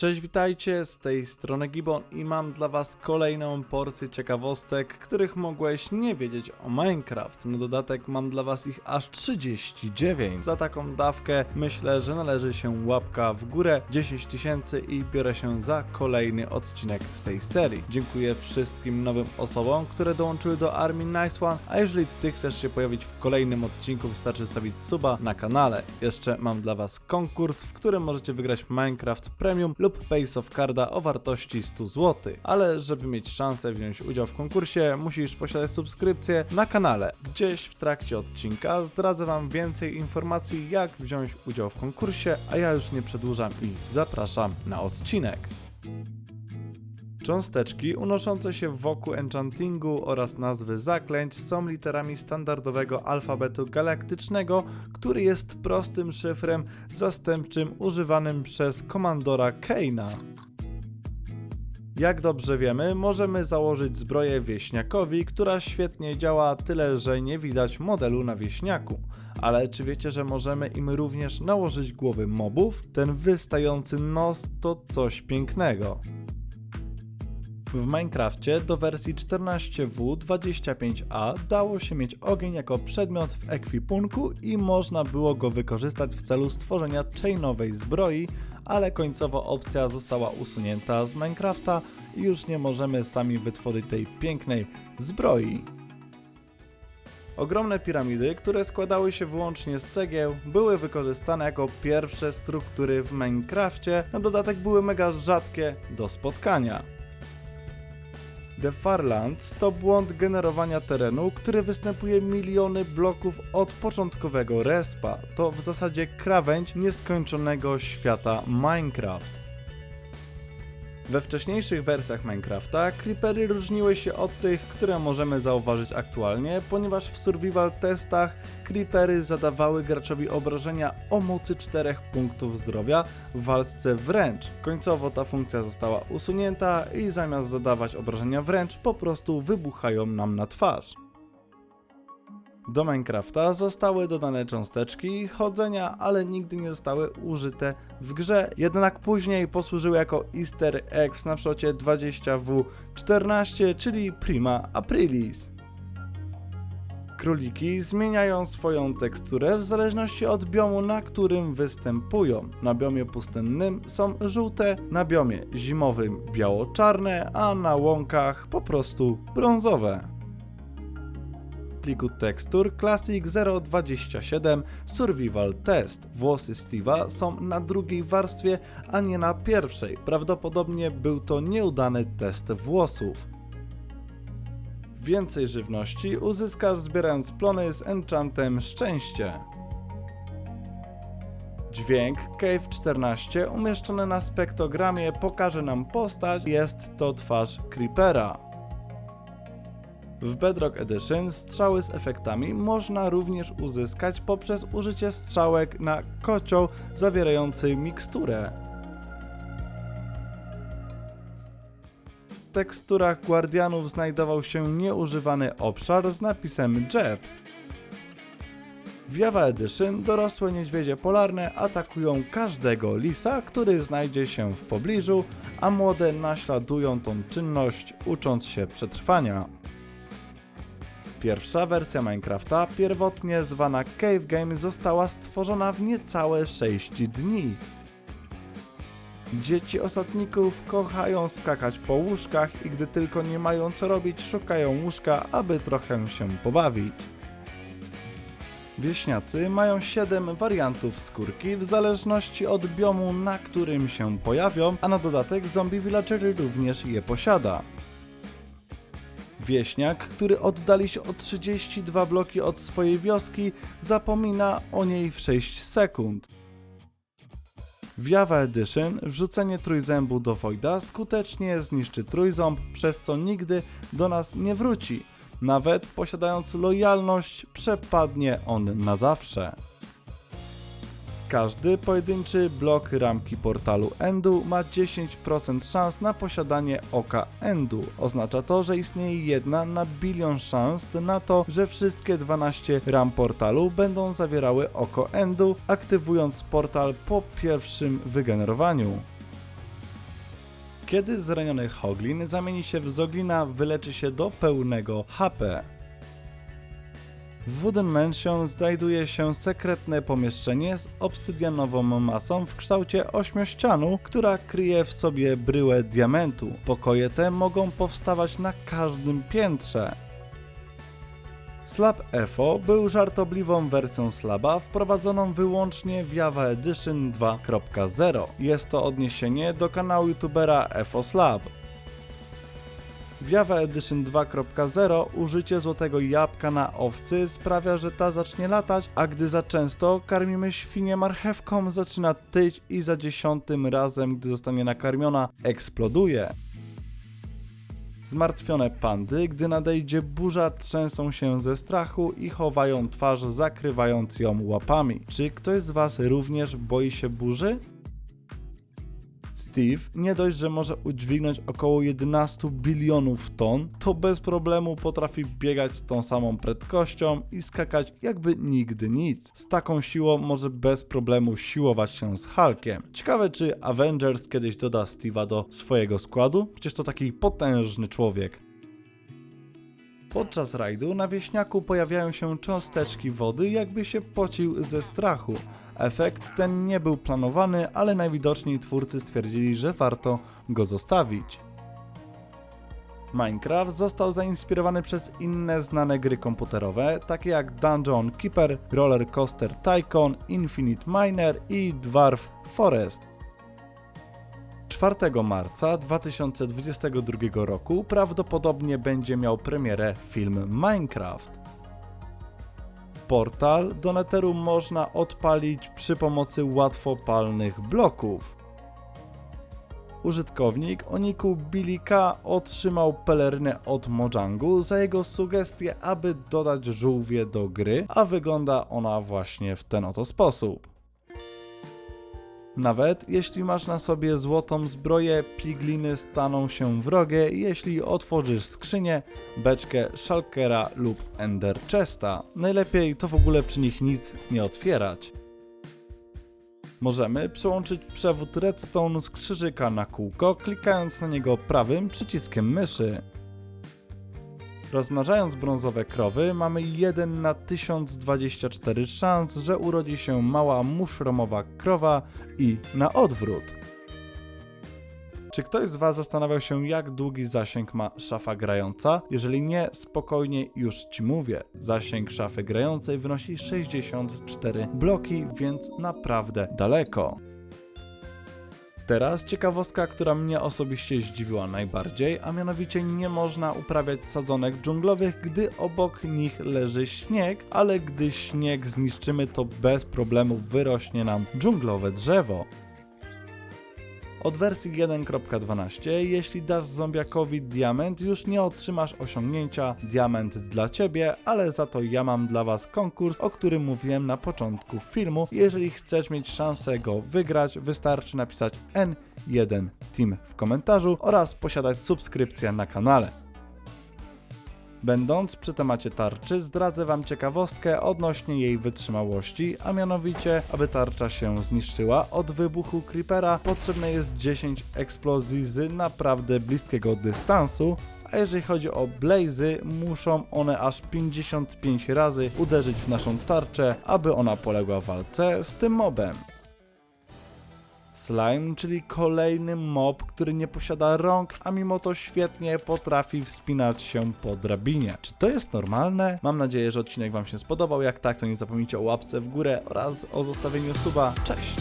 Cześć, witajcie, z tej strony Gibon i mam dla was kolejną porcję ciekawostek, których mogłeś nie wiedzieć o Minecraft. Na dodatek mam dla was ich aż 39. Za taką dawkę myślę, że należy się łapka w górę 10 tysięcy i biorę się za kolejny odcinek z tej serii. Dziękuję wszystkim nowym osobom, które dołączyły do armii Nice One, a jeżeli ty chcesz się pojawić w kolejnym odcinku, wystarczy zostawić suba na kanale. Jeszcze mam dla was konkurs, w którym możecie wygrać Minecraft Premium lub Base of Carda o wartości 100 zł. Ale żeby mieć szansę wziąć udział w konkursie, musisz posiadać subskrypcję na kanale. Gdzieś w trakcie odcinka zdradzę wam więcej informacji, jak wziąć udział w konkursie, a ja już nie przedłużam i zapraszam na odcinek. Cząsteczki unoszące się wokół enchantingu oraz nazwy zaklęć są literami standardowego alfabetu galaktycznego, który jest prostym szyfrem zastępczym używanym przez komandora Keina. Jak dobrze wiemy, możemy założyć zbroję wieśniakowi, która świetnie działa, tyle że nie widać modelu na wieśniaku. Ale czy wiecie, że możemy im również nałożyć głowy mobów? Ten wystający nos to coś pięknego. W Minecrafcie do wersji 14W25A dało się mieć ogień jako przedmiot w ekwipunku i można było go wykorzystać w celu stworzenia chainowej zbroi, ale końcowo opcja została usunięta z Minecrafta i już nie możemy sami wytworzyć tej pięknej zbroi. Ogromne piramidy, które składały się wyłącznie z cegieł, były wykorzystane jako pierwsze struktury w Minecrafcie, na dodatek były mega rzadkie do spotkania. The Farlands to błąd generowania terenu, który występuje miliony bloków od początkowego respa. To w zasadzie krawędź nieskończonego świata Minecraft. We wcześniejszych wersjach Minecrafta creepery różniły się od tych, które możemy zauważyć aktualnie, ponieważ w survival testach creepery zadawały graczowi obrażenia o mocy 4 punktów zdrowia w walce wręcz. Końcowo ta funkcja została usunięta i zamiast zadawać obrażenia wręcz, po prostu wybuchają nam na twarz. Do Minecrafta zostały dodane cząsteczki chodzenia, ale nigdy nie zostały użyte w grze, jednak później posłużyły jako easter egg w snapshocie 20W14, czyli Prima Aprilis. Króliki zmieniają swoją teksturę w zależności od biomu, na którym występują. Na biomie pustynnym są żółte, na biomie zimowym biało-czarne, a na łąkach po prostu brązowe pliku tekstur Classic 027 Survival Test. Włosy Steve'a są na drugiej warstwie, a nie na pierwszej. Prawdopodobnie był to nieudany test włosów. Więcej żywności uzyskasz zbierając plony z enchantem Szczęście. Dźwięk Cave 14 umieszczony na spektogramie pokaże nam postać, jest to twarz Creepera. W Bedrock Edition strzały z efektami można również uzyskać poprzez użycie strzałek na kocioł zawierający miksturę. W teksturach Guardianów znajdował się nieużywany obszar z napisem Jeb. W Java Edition dorosłe niedźwiedzie polarne atakują każdego lisa, który znajdzie się w pobliżu, a młode naśladują tą czynność, ucząc się przetrwania. Pierwsza wersja Minecrafta, pierwotnie zwana Cave Game, została stworzona w niecałe 6 dni. Dzieci osadników kochają skakać po łóżkach i gdy tylko nie mają co robić, szukają łóżka, aby trochę się pobawić. Wieśniacy mają 7 wariantów skórki w zależności od biomu, na którym się pojawią, a na dodatek zombie villager również je posiada. Wieśniak, który oddali się o 32 bloki od swojej wioski, zapomina o niej w 6 sekund. W Java Edition wrzucenie trójzębu do Voida skutecznie zniszczy trójząb, przez co nigdy do nas nie wróci. Nawet posiadając lojalność, przepadnie on na zawsze. Każdy pojedynczy blok ramki portalu Endu ma 10% szans na posiadanie oka Endu. Oznacza to, że istnieje jedna na bilion szans na to, że wszystkie 12 ram portalu będą zawierały oko Endu, aktywując portal po pierwszym wygenerowaniu. Kiedy zraniony Hoglin zamieni się w Zoglina, wyleczy się do pełnego HP. W Wooden Mansion znajduje się sekretne pomieszczenie z obsydianową masą w kształcie ośmiościanu, która kryje w sobie bryłę diamentu. Pokoje te mogą powstawać na każdym piętrze. Slab EFO był żartobliwą wersją Slaba wprowadzoną wyłącznie w Java Edition 2.0. Jest to odniesienie do kanału youtubera EFO Slab. W Java Edition 2.0 użycie złotego jabłka na owcy sprawia, że ta zacznie latać, a gdy za często karmimy świnię marchewką, zaczyna tyć i za dziesiątym razem, gdy zostanie nakarmiona, eksploduje. Zmartwione pandy, gdy nadejdzie burza, trzęsą się ze strachu i chowają twarz, zakrywając ją łapami. Czy ktoś z Was również boi się burzy? Steve nie dość, że może udźwignąć około 11 bilionów ton, to bez problemu potrafi biegać z tą samą prędkością i skakać jakby nigdy nic. Z taką siłą może bez problemu siłować się z Hulkiem. Ciekawe, czy Avengers kiedyś doda Steve'a do swojego składu? Przecież to taki potężny człowiek. Podczas rajdu na wieśniaku pojawiają się cząsteczki wody, jakby się pocił ze strachu. Efekt ten nie był planowany, ale najwidoczniej twórcy stwierdzili, że warto go zostawić. Minecraft został zainspirowany przez inne znane gry komputerowe, takie jak Dungeon Keeper, Roller Coaster Tycoon, Infinite Miner i Dwarf Forest. 4 marca 2022 roku prawdopodobnie będzie miał premierę film Minecraft. Portal do Netheru można odpalić przy pomocy łatwopalnych bloków. Użytkownik o niku Billy K otrzymał pelerynę od Mojangu za jego sugestię, aby dodać żółwie do gry, a wygląda ona właśnie w ten oto sposób. Nawet jeśli masz na sobie złotą zbroję, pigliny staną się wrogie, jeśli otworzysz skrzynię, beczkę Shulkera lub Ender Chesta. Najlepiej to w ogóle przy nich nic nie otwierać. Możemy przełączyć przewód redstone z krzyżyka na kółko, klikając na niego prawym przyciskiem myszy. Rozmnażając brązowe krowy, mamy 1 na 1024 szans, że urodzi się mała muszromowa krowa i na odwrót. Czy ktoś z Was zastanawiał się, jak długi zasięg ma szafa grająca? Jeżeli nie, spokojnie już Ci mówię. Zasięg szafy grającej wynosi 64 bloki, więc naprawdę daleko. Teraz ciekawostka, która mnie osobiście zdziwiła najbardziej, a mianowicie nie można uprawiać sadzonek dżunglowych, gdy obok nich leży śnieg, ale gdy śnieg zniszczymy, to bez problemu wyrośnie nam dżunglowe drzewo. Od wersji 1.12, jeśli dasz zombiakowi diament, już nie otrzymasz osiągnięcia diament dla ciebie, ale za to ja mam dla was konkurs, o którym mówiłem na początku filmu. Jeżeli chcesz mieć szansę go wygrać, wystarczy napisać N1 Team w komentarzu oraz posiadać subskrypcję na kanale. Będąc przy temacie tarczy, zdradzę Wam ciekawostkę odnośnie jej wytrzymałości, a mianowicie, aby tarcza się zniszczyła od wybuchu Creepera, potrzebne jest 10 eksplozji z naprawdę bliskiego dystansu, a jeżeli chodzi o blazy, muszą one aż 55 razy uderzyć w naszą tarczę, aby ona poległa w walce z tym mobem. Slime, czyli kolejny mob, który nie posiada rąk, a mimo to świetnie potrafi wspinać się po drabinie. Czy to jest normalne? Mam nadzieję, że odcinek Wam się spodobał. Jak tak, to nie zapomnijcie o łapce w górę oraz o zostawieniu suba. Cześć!